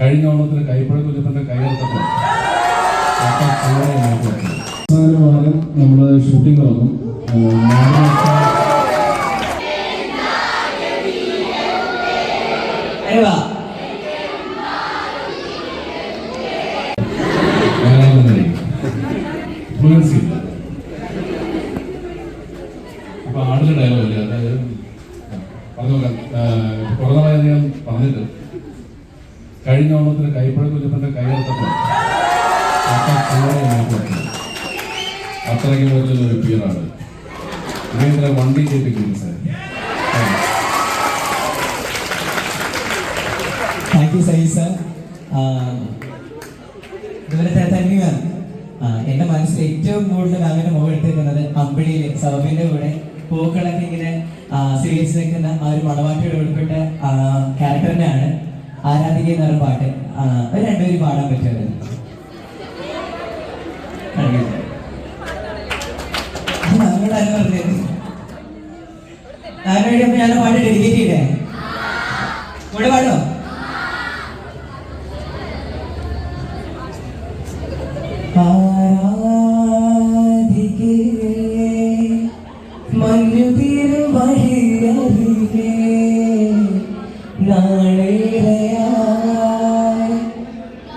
കഴിഞ്ഞ ഓണത്തിന് കൈപ്പഴ കുഞ്ഞപ്പന്റെ കൈയെടുത്തപ്പോൾ അവസാന നമ്മൾ ഷൂട്ടിംഗ് തുടങ്ങും. അപ്പൊ ആടിന്റെ ഡയലോഗ് അല്ലേ? അതായത് പറഞ്ഞു കൊറോണ ഞാൻ പറഞ്ഞിട്ട് കഴിഞ്ഞ ഓണത്തിന് കൈപ്പഴ കുഞ്ഞപ്പന്റെ കൈയെടുത്തപ്പോൾ അത്രയ്ക്ക് ഒരു പിയറാണ് ഇങ്ങനെ വണ്ടി കേട്ടിരിക്കുന്നു സാർ താങ്ക് യു സൈ സർ ഇതുവരെ താങ്ക് യു മാം എന്റെ മനസ്സിൽ ഏറ്റവും കൂടുതൽ മാമിന്റെ മുഖം എടുത്തിരിക്കുന്നത് അമ്പിളിയിൽ സൗബിന്റെ കൂടെ പൂക്കളൊക്കെ ഇങ്ങനെ സ്വീകരിച്ച് നിൽക്കുന്ന ആ ഒരു മണവാട്ടിയോട് ഉൾപ്പെട്ട ക്യാരക്ടറിനെയാണ് ആരാധിക എന്ന് പാട്ട് ഒരു രണ്ടുപേരും പാടാൻ പറ്റുമല്ലോ വേണ്ടി ഞാൻ പാട്ട് ഡെഡിക്കേറ്റ് ചെയ്തേ? ഇവിടെ പാടോ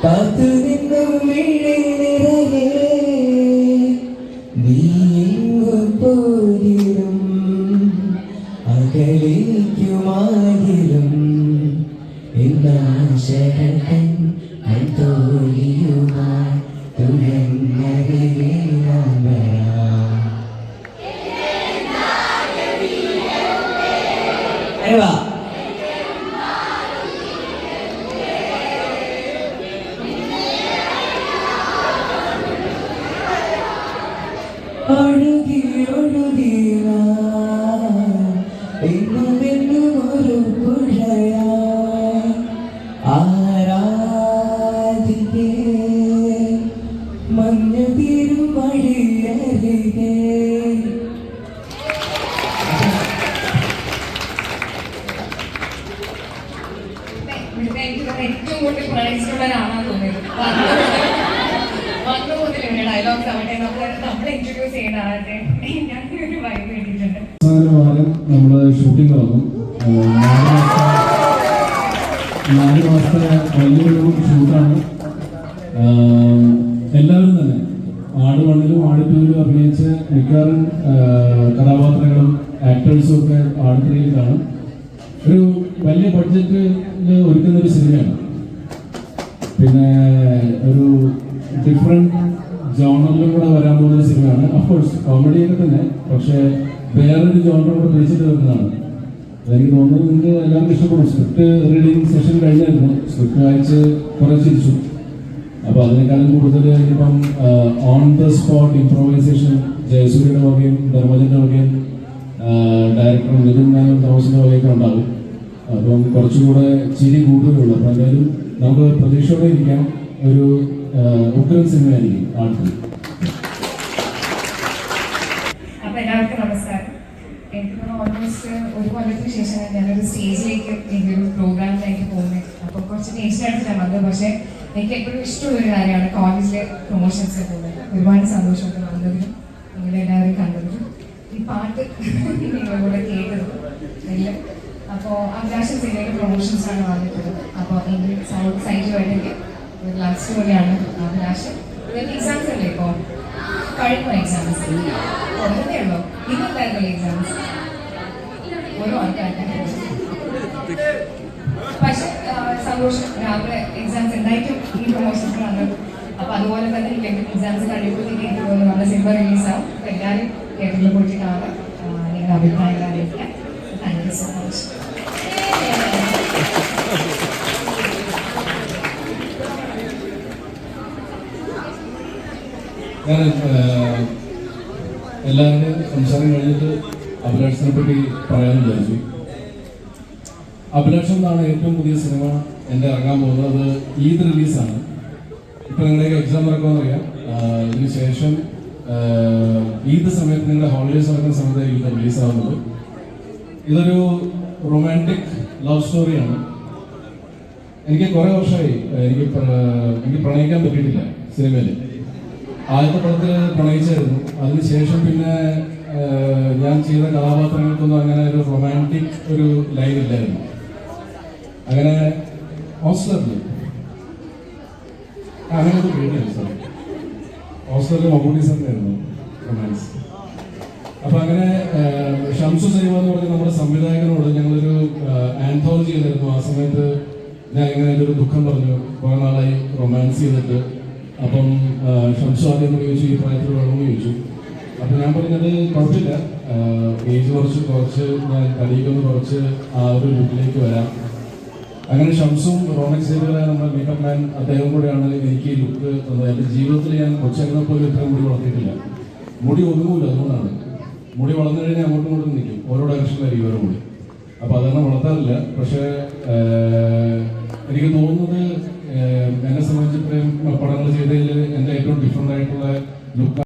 കാത്തു നിന്നും നിറയെ. നീ എങ്ങു പോയിരും അകലേക്കുമായിരും എന്നാശകൻ തോലിയുമായി അയവാ ഒഴുകി ഇവിടുത്തെ എനിക്ക് ഏറ്റവും കൂടുതൽ പ്രണയിച്ചിട്ടുള്ളവരാണെന്ന് തോന്നിയത്. വന്നു മുതൽ ഇവിടെ ഡയലോഗ്സ് ആവട്ടെ നമ്മൾ നമ്മൾ ഇൻട്രൊഡ്യൂസ് ചെയ്യുന്നതാകട്ടെ ഞാൻ ഒരു വൈബ് കിട്ടിയിട്ടുണ്ട്. നമ്മൾ ഷൂട്ടിംഗ് തുടങ്ങും. നാല് മാസത്തെ വലിയൊരു ഷൂട്ടാണ് എല്ലാവരും തന്നെ. ആട് വണ്ണിലും ആട് ടൂവിലും അഭിനയിച്ച മിക്കവാറും കഥാപാത്രങ്ങളും ആക്ടേഴ്സും ഒക്കെ ആട് കാണും. ഒരു വലിയ ബഡ്ജറ്റിൽ ഒരുക്കുന്ന ഒരു സിനിമയാണ് പിന്നെ ഒരു ഡിഫറെന്റ് ജോണറിലും കൂടെ വരാൻ പോകുന്ന സിനിമയാണ് അഫ്കോഴ്സ് കോമഡിയൊക്കെ തന്നെ പക്ഷേ വേറൊരു ജോണർ കൂടെ പിടിച്ചിട്ട് വരുന്നതാണ്. എനിക്ക് തോന്നുന്നത് നിങ്ങൾക്ക് എല്ലാവർക്കും ഇഷ്ടപ്പെടും. സ്ക്രിപ്റ്റ് റീഡിങ് സെഷൻ കഴിഞ്ഞായിരുന്നു. സ്ക്രിപ്റ്റ് വായിച്ച് കുറെ ചിരിച്ചു. അപ്പൊ അതിനേക്കാളും കൂടുതൽ ഇനിയിപ്പം ഓൺ ദ സ്പോട്ട് ഇംപ്രോവൈസേഷൻ ജയസൂര്യയുടെ വകയും ധർമ്മജന്റെ വകയും ഡയറക്ടർ നിതിൻ മേനോൻ തോമസിന്റെ വകയൊക്കെ ഉണ്ടാകും. അപ്പം കുറച്ചുകൂടെ ചിരി കൂടുതലുള്ളൂ അപ്പം എന്തായാലും നമുക്ക് പ്രതീക്ഷയോടെ ഇരിക്കാം. ഒരു ഉഗ്രൻ സിനിമയായിരിക്കും ആൾക്ക്. അപ്പൊ എല്ലാവർക്കും എനിക്ക് ഒരു കൊല്ലത്തിന് ശേഷം ഞാനൊരു സ്റ്റേജിലേക്ക് ഒരു പ്രോഗ്രാമിലേക്ക് പോകുന്നത്. അപ്പോൾ കുറച്ച് ടെൻഷൻ എടുത്തിട്ടാണ് വന്നത്. പക്ഷേ എനിക്ക് എപ്പോഴും ഇഷ്ടമുള്ള ഒരു കാര്യമാണ് കോളേജിലെ പ്രൊമോഷൻസ് പോകുന്നത് ഒരുപാട് സന്തോഷമൊക്കെ വന്നതിനും നിങ്ങളെല്ലാവരും കണ്ടതിനും ഈ പാട്ട് നിങ്ങളുടെ കൂടെ കേട്ടതും എല്ലാം അഭിലാഷം സിനിമയുടെ പ്രൊമോഷൻസ് ആണ് വന്നിട്ടുള്ളത്. അപ്പോൾ സൗണ്ട് സൈറ്റുമായിട്ടൊക്കെ ഒരു ലവ് സ്റ്റോറിയാണ് അഭിലാഷ് നിങ്ങൾക്ക് എക്സാംസ് അല്ലേ ഇപ്പോൾ കഴിഞ്ഞു എക്സാംസ് തുടങ്ങുന്നേ ഉള്ളൂ? ഇന്നുണ്ടായിരുന്നല്ലോ എക്സാംസ് ഓരോ ആൾക്കാരുടെ പക്ഷെ സന്തോഷം. രാവിലെ എക്സാംസ് എന്തായിട്ടും ഈ പ്രൊമോഷൻസ് വന്നത് അപ്പൊ അതുപോലെ തന്നെ എക്സാംസ് കഴിയുമ്പോഴത്തേക്ക് തോന്നുന്നു നമ്മുടെ സിനിമ റിലീസാവും എല്ലാവരും തിയേറ്ററിൽ പോയിട്ട് കാണാം. നിങ്ങളുടെ അഭിപ്രായങ്ങൾ അറിയിക്കാം. സോ ഞാൻ എല്ലാവരുടെയും സംസാരം കഴിഞ്ഞിട്ട് അഭിലാഷിനെ പറ്റി പറയാൻ വിചാരിച്ചു. അഭിലാഷം എന്നാണ് ഏറ്റവും പുതിയ സിനിമ എന്റെ ഇറങ്ങാൻ പോകുന്നത്. ഈദ് റിലീസാണ്. ഇപ്പം നിങ്ങളുടെയൊക്കെ എക്സാം നടക്കുമെന്ന് ഇതിനുശേഷം ഈദ് സമയത്ത് നിങ്ങളുടെ ഹോളിഡേസ് നടക്കുന്ന സമയത്തായിരിക്കും റിലീസാവുന്നത് ഇതൊരു റൊമാന്റിക് ലവ് സ്റ്റോറിയാണ് എനിക്ക് കുറെ വർഷമായി എനിക്ക് എനിക്ക് പ്രണയിക്കാൻ പറ്റിയിട്ടില്ല സിനിമയിൽ. ആദ്യത്തെ പടത്തിൽ പ്രണയിച്ചായിരുന്നു. അതിനുശേഷം പിന്നെ ഞാൻ ചെയ്ത കഥാപാത്രങ്ങൾക്കൊന്നും അങ്ങനെ ഒരു റൊമാന്റിക് ഒരു ലൈൻ ഇല്ലായിരുന്നു. അങ്ങനെ ഹോസ്റ്റലിൽ അങ്ങനെ ഒരു പേടിയാണ് സാർ ഹോസ്റ്റലിൽ മമ്മൂട്ടി സാറിനായിരുന്നു റൊമാൻസ് അപ്പൊ അങ്ങനെ ഷംസു സൈവ എന്ന് പറഞ്ഞ നമ്മുടെ സംവിധായകനോട് ഞങ്ങളൊരു ആന്തോളജി ചെയ്തായിരുന്നു ആ സമയത്ത് ഞാൻ ഇങ്ങനെ എന്റെ ഒരു ദുഃഖം പറഞ്ഞു. കുറെ നാളായി റൊമാൻസ് ചെയ്തിട്ട്. അപ്പം ഷംസു ആദ്യം ചോദിച്ചു ഈ പ്രായത്തിൽ വേണമെന്ന് ചോദിച്ചു. അപ്പൊ ഞാൻ പറഞ്ഞത് കുഴപ്പമില്ല. ഏജ് കുറച്ച് കുറച്ച് ഞാൻ കളിക്കൊന്ന് കുറച്ച് ആ ഒരു ലുക്കിലേക്ക് വരാം. അങ്ങനെ ഷംസും റോണക് ചെയ്തവരായ നമ്മുടെ മേക്കപ്പ് മാൻ അദ്ദേഹം കൂടെയാണ് എനിക്ക് ലുക്ക് തന്നത്. എന്റെ ജീവിതത്തിൽ ഞാൻ കൊച്ചങ്ങനെ പോലും ഇത്രയും മുടി വളർത്തിയിട്ടില്ല. മുടി ഒന്നുമില്ല അതുകൊണ്ടാണ്. മുടി വളർന്നു കഴിഞ്ഞാൽ അങ്ങോട്ടും ഇങ്ങോട്ടും നിൽക്കും. ഓരോ ഡയറക്ഷനിലായിരിക്കും ഓരോ മുടി. അപ്പോൾ അതാണ് വളർത്താറില്ല. പക്ഷേ എനിക്ക് തോന്നുന്നത് എന്നെ സംബന്ധിച്ച് ഇത്രയും പടങ്ങൾ ചെയ്തതിൽ എന്റെ ഏറ്റവും ഡിഫറെന്റ് ആയിട്ടുള്ള ലുക്ക്